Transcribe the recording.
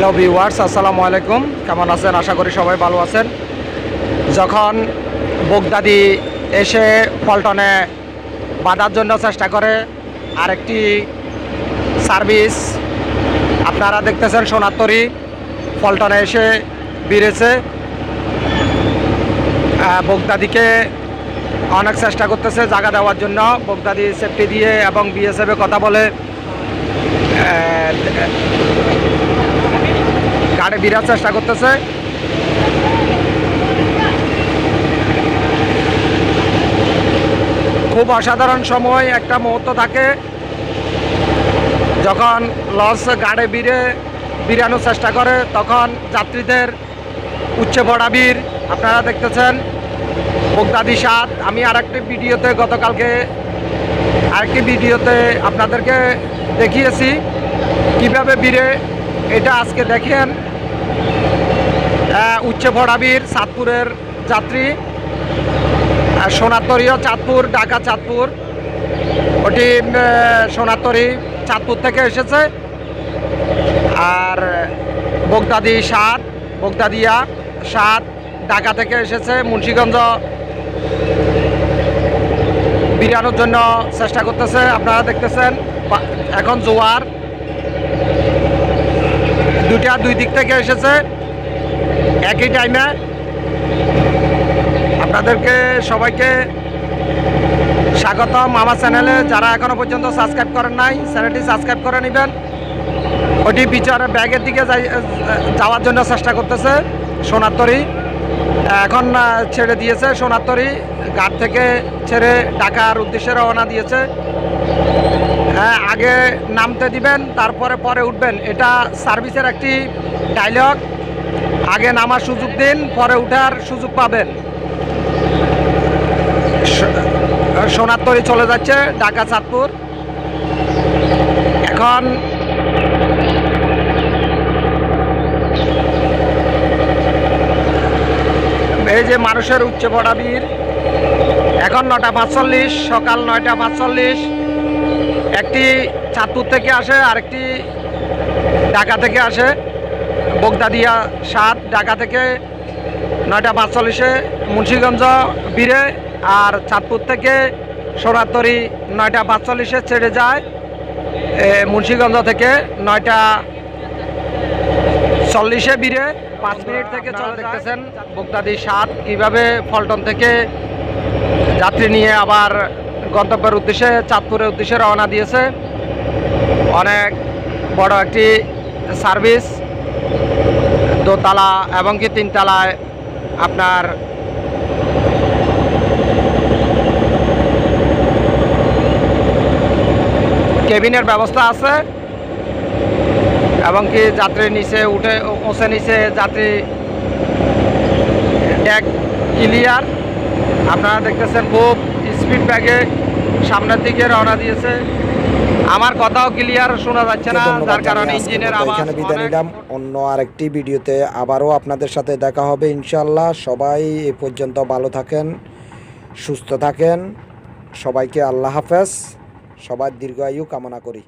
Hello viewers আসসালামু আলাইকুম। কেমন আছেন? আশা করি সবাই ভালো আছেন। যখন বোগদাদি এসে পল্টনে বাঁধার জন্য চেষ্টা করে, আরেকটি সার্ভিস আপনারা দেখতেছেন সোনাত্তরি পল্টনে এসে বেড়েছে। বোগদাদিকে অনেক চেষ্টা করতেছে জায়গা দেওয়ার জন্য। বোগদাদি সেফটি দিয়ে এবং বিএসএফে কথা বলে গাড়ি বিরার চেষ্টা করতেছে। খুব অসাধারণ সময়, একটা মুহূর্ত থাকে। যখন লঞ্চ গাড়ি বিড়ে বিরানোর চেষ্টা করে, তখন যাত্রীদের উচ্চে পড়া বীর আপনারা দেখতেছেন বগদাদি সাত আমি আরেকটি ভিডিওতে গতকালকে আরেকটি ভিডিওতে আপনাদেরকে দেখিয়েছি। কীভাবে বীরে এটা আজকে দেখেন। উচ্চে ভরাবীর চাঁদপুরের যাত্রী সোনাতরীয় চাঁদপুর, ঢাকা চাঁদপুর। ওটি সোনাতরি চাঁদপুর থেকে এসেছে। আর বগদাদি সাত, বগদাদিয়া সাত, ঢাকা থেকে এসেছে মুন্সীগঞ্জ। বিরানোর জন্য চেষ্টা করতেছে, আপনারা দেখতেছেন এখন জোয়ার। দুটা দুই দিক থেকে এসেছে। একই টাইমে আপনাদেরকে সবাইকে স্বাগতম। আমার চ্যানেলে যারা এখনও পর্যন্ত সাবস্ক্রাইব করেন নাই চ্যানেলটি সাবস্ক্রাইব করে নেবেন। ওটি বিচারে ব্যাগের দিকে যাওয়ার জন্য চেষ্টা করতেছে সোনারতরি এখন ছেড়ে দিয়েছে সোনারতরি ঘাট থেকে ছেড়ে ঢাকার উদ্দেশ্যে রওনা দিয়েছে। হ্যাঁ আগে নামতে দিবেন, তারপরে পরে উঠবেন। এটা সার্ভিসের একটি ডায়লগ আগে নামার সুযোগ দিন, পরে উঠার সুযোগ পাবেন। স- সোনার তরি চলে যাচ্ছে, ঢাকা, চাঁদপুর। এখন এই যে মানুষের উচ্চ বড়াবীর এখন নটা পাঁচচল্লিশ, সকাল নয়টা পাঁচচল্লিশ। একটি চাঁদপুর থেকে আসে আরেকটি ঢাকা থেকে আসে। বগদাদিয়া সাত ঢাকা থেকে নয়টা পাঁচচল্লিশে মুন্সীগঞ্জ বীরে আর চাঁদপুর থেকে সোনাতরি নয়টা পাঁচচল্লিশে ছেড়ে যায়। মুন্সীগঞ্জ থেকে নয়টা চল্লিশে বীরে পাঁচ মিনিট থেকে চলে দেখতেছেন বগদাদি সাত কীভাবে ফলটন থেকে যাত্রী নিয়ে আবার গন্তব্যের উদ্দেশ্যে, চাঁদপুরের উদ্দেশ্যে রওনা দিয়েছে। অনেক বড় একটি সার্ভিস। দোতলা এবং কি তিনতলায় আপনার কেবিনের ব্যবস্থা আছে এবং কি যাত্রী নিচে উঠে, ওসে নিচে যাত্রী ডেক ক্লিয়ার আপনারা দেখতেছেন খুব স্পিড ব্যাগে সামনের দিকে রওনা দিয়েছে। আমার কথাও ক্লিয়ার শোনা যাচ্ছে না যার কারণে ইঞ্জিনের আওয়াজ এখানে বিদায় নিলাম। অন্য আরেকটি ভিডিওতে আবারও আপনাদের সাথে দেখা হবে ইনশাল্লাহ সবাই এ পর্যন্ত ভালো থাকেন সুস্থ থাকেন। সবাইকে আল্লাহ হাফেজ। সবার দীর্ঘায়ু কামনা করি।